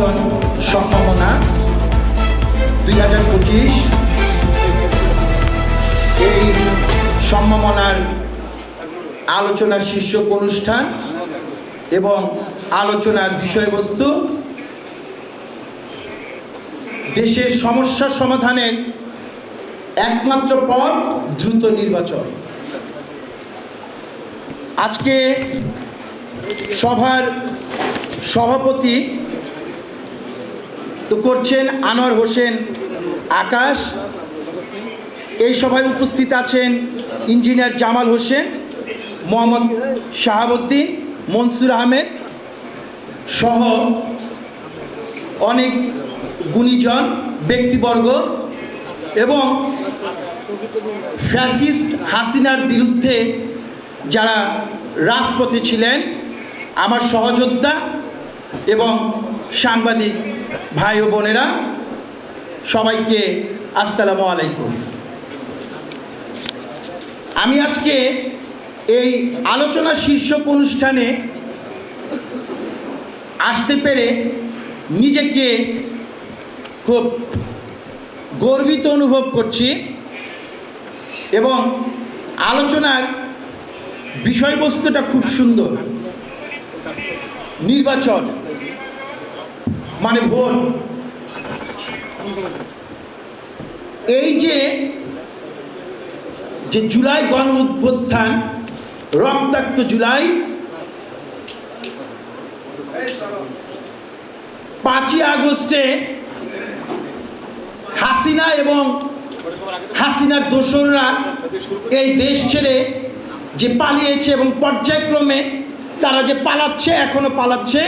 নির্বাচন সম্ভাবনা দুই হাজার পঁচিশ। এই সম্ভাবনার আলোচনার শীর্ষক অনুষ্ঠান এবং আলোচনার বিষয়বস্তু দেশের সমস্যা সমাধানের একমাত্র পথ দ্রুত নির্বাচন। আজকে সভার সভাপতি তো করছেন আনোয়ার হোসেন, আকাশ। এই সভায় উপস্থিত আছেন ইঞ্জিনিয়ার জামাল হোসেন, মোহাম্মদ শাহাবুদ্দিন, মনসুর আহমেদ সহ অনেক গুণীজন, ব্যক্তিবর্গ এবং ফ্যাসিস্ট হাসিনার বিরুদ্ধে যারা রাজপথে ছিলেন, আমার সহযোদ্ধা এবং সাংবাদিক ভাই ও বোনেরা, সবাইকে আসসালামু আলাইকুম। আমি আজকে এই আলোচনা শীর্ষক অনুষ্ঠানে আসতে পেরে নিজেকে খুব গর্বিত অনুভব করছি এবং আলোচনার বিষয়বস্তুটা খুব সুন্দর। নির্বাচন। মানে ভোট এই যে যে জুলাই গণ উদ্বোত্থান রক্তাক্ত জুলাই, পাঁচই আগস্টে হাসিনা এবং হাসিনার দোসররা এই দেশ ছেড়ে যে পালিয়েছে এবং পর্যায়ক্রমে তারা যে পালাচ্ছে, এখনও পালাচ্ছে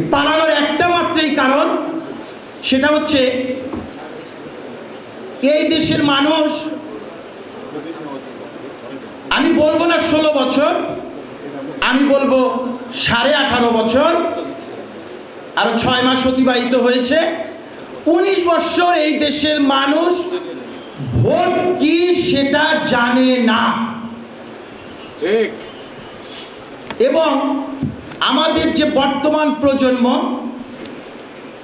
পালানোর একটা মাত্রই কারণ সেটা হচ্ছে এই দেশের মানুষ আমি বলব না ষোলো বছর আমি বলব সাড়ে আঠারো বছর আরও ছয় মাস অতিবাহিত হয়েছে। উনিশ বছর এই দেশের মানুষ ভোট কি সেটা জানে না। ঠিক। এবং আমাদের যে বর্তমান প্রজন্ম,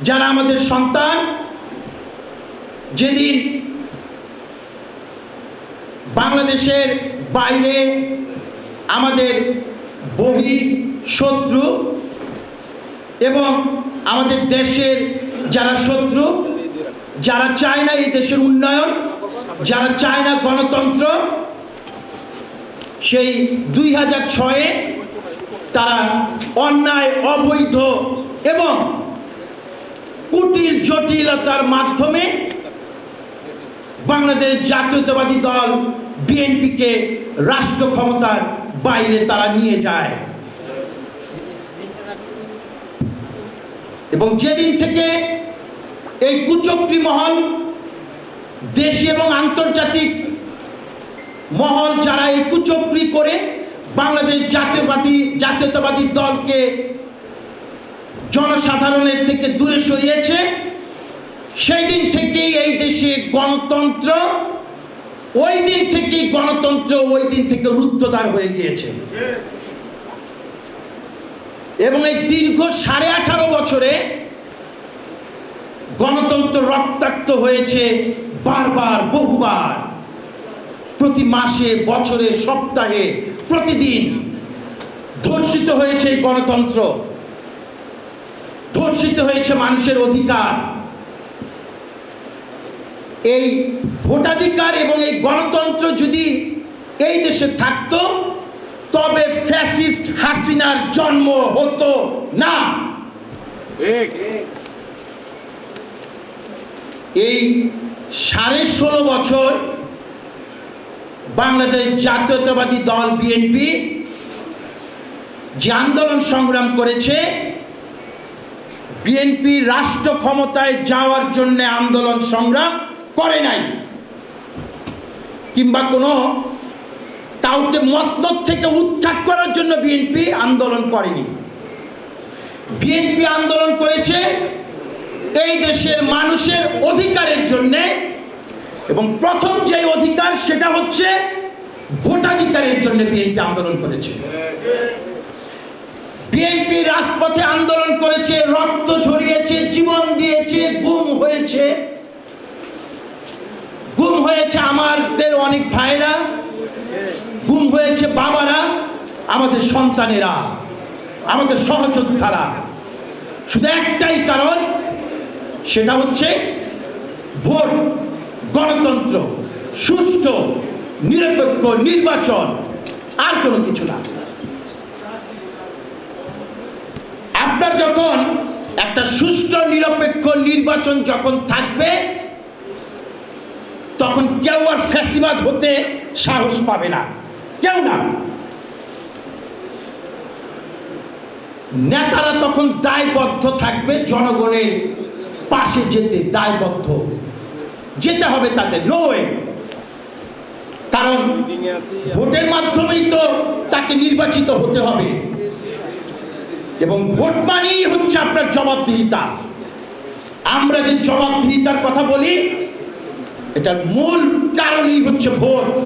যারা আমাদের সন্তান, যেদিন বাংলাদেশের বাইরে আমাদের বহি শত্রু এবং আমাদের দেশের যারা শত্রু, যারা চায় না এই দেশের উন্নয়ন, যারা চায় না গণতন্ত্র, সেই দুই হাজার ছয়ে তারা অন্যায়, অবৈধ এবং কুটির জটিলতার মাধ্যমে বাংলাদেশ জাতীয়তাবাদী দল বিএনপিকে রাষ্ট্র ক্ষমতার বাইরে তারা নিয়ে যায়। এবং যেদিন থেকে এই কুচক্রী মহল দেশি এবং আন্তর্জাতিক মহল যারা এই কুচক্রি করে বাংলাদেশ জাতীয়বাদী, জাতীয়তাবাদী দলকে জনসাধারণের থেকে দূরে সরিয়েছে। সেই দিন থেকেই এই দেশে গণতন্ত্র, ওই দিন থেকেই গণতন্ত্র, ওই দিন থেকে রুদ্ধদ্বার হয়ে গিয়েছে। এবং এই দীর্ঘ সাড়ে আঠারো বছরে গণতন্ত্র রক্তাক্ত হয়েছে বারবার, বহুবার। প্রতি মাসে বছরে সপ্তাহে প্রতিদিন ধর্ষিত হয়েছে এই গণতন্ত্র। ধর্ষিত হয়েছে মানুষের অধিকার। এই ভোটাধিকার এবং এই গণতন্ত্র যদি এই দেশে থাকতো তবে ফ্যাসিস্ট হাসিনার জন্ম হতো না। এই সাড়ে ষোলো বছর বাংলাদেশ জাতীয়তাবাদী দল বিএনপি যে আন্দোলন সংগ্রাম করেছে বিএনপি রাষ্ট্র ক্ষমতায় যাওয়ার জন্য আন্দোলন সংগ্রাম করে নাই। কিংবা কোনো কাউকে মসনদ থেকে উৎখাত করার জন্য বিএনপি আন্দোলন করেনি। বিএনপি আন্দোলন করেছে এই দেশের মানুষের অধিকারের জন্যে এবং প্রথম যে অধিকার সেটা হচ্ছে ভোটাধিকারের জন্য বিএনপি আন্দোলন করেছে। বিএনপি রাজপথে আন্দোলন করেছে, রক্ত ঝরিয়েছে, জীবন দিয়েছে, গুম হয়েছে। গুম হয়েছে আমাদের অনেক ভাইরা, গুম হয়েছে বাবারা, আমাদের সন্তানেরা, আমাদের সহযোদ্ধারা। শুধু একটাই কারণ, সেটা হচ্ছে ভোট। গণতন্ত্র, সুষ্ঠু, নিরপেক্ষ, নির্বাচন, আর কোনো কিছু না। আপনার যখন একটা সুষ্ঠু, নিরপেক্ষ নির্বাচন যখন থাকবে, তখন কেউ আর ফ্যাসিবাদ হতে সাহস পাবে না। কেউ না। নেতারা তখন দায়বদ্ধ থাকবে, জনগণের পাশে যেতে দায়বদ্ধ। যেতে হবে তাদের নয় কারণ ভোটের মাধ্যমেই তো তাকে নির্বাচিত হতে হবে। এবং ভোট মানেই হচ্ছে আপনার জবাবদিহিতা। আমরা যে জবাবদিহিতার কথা বলি, এটার মূল কারণই হচ্ছে ভোট।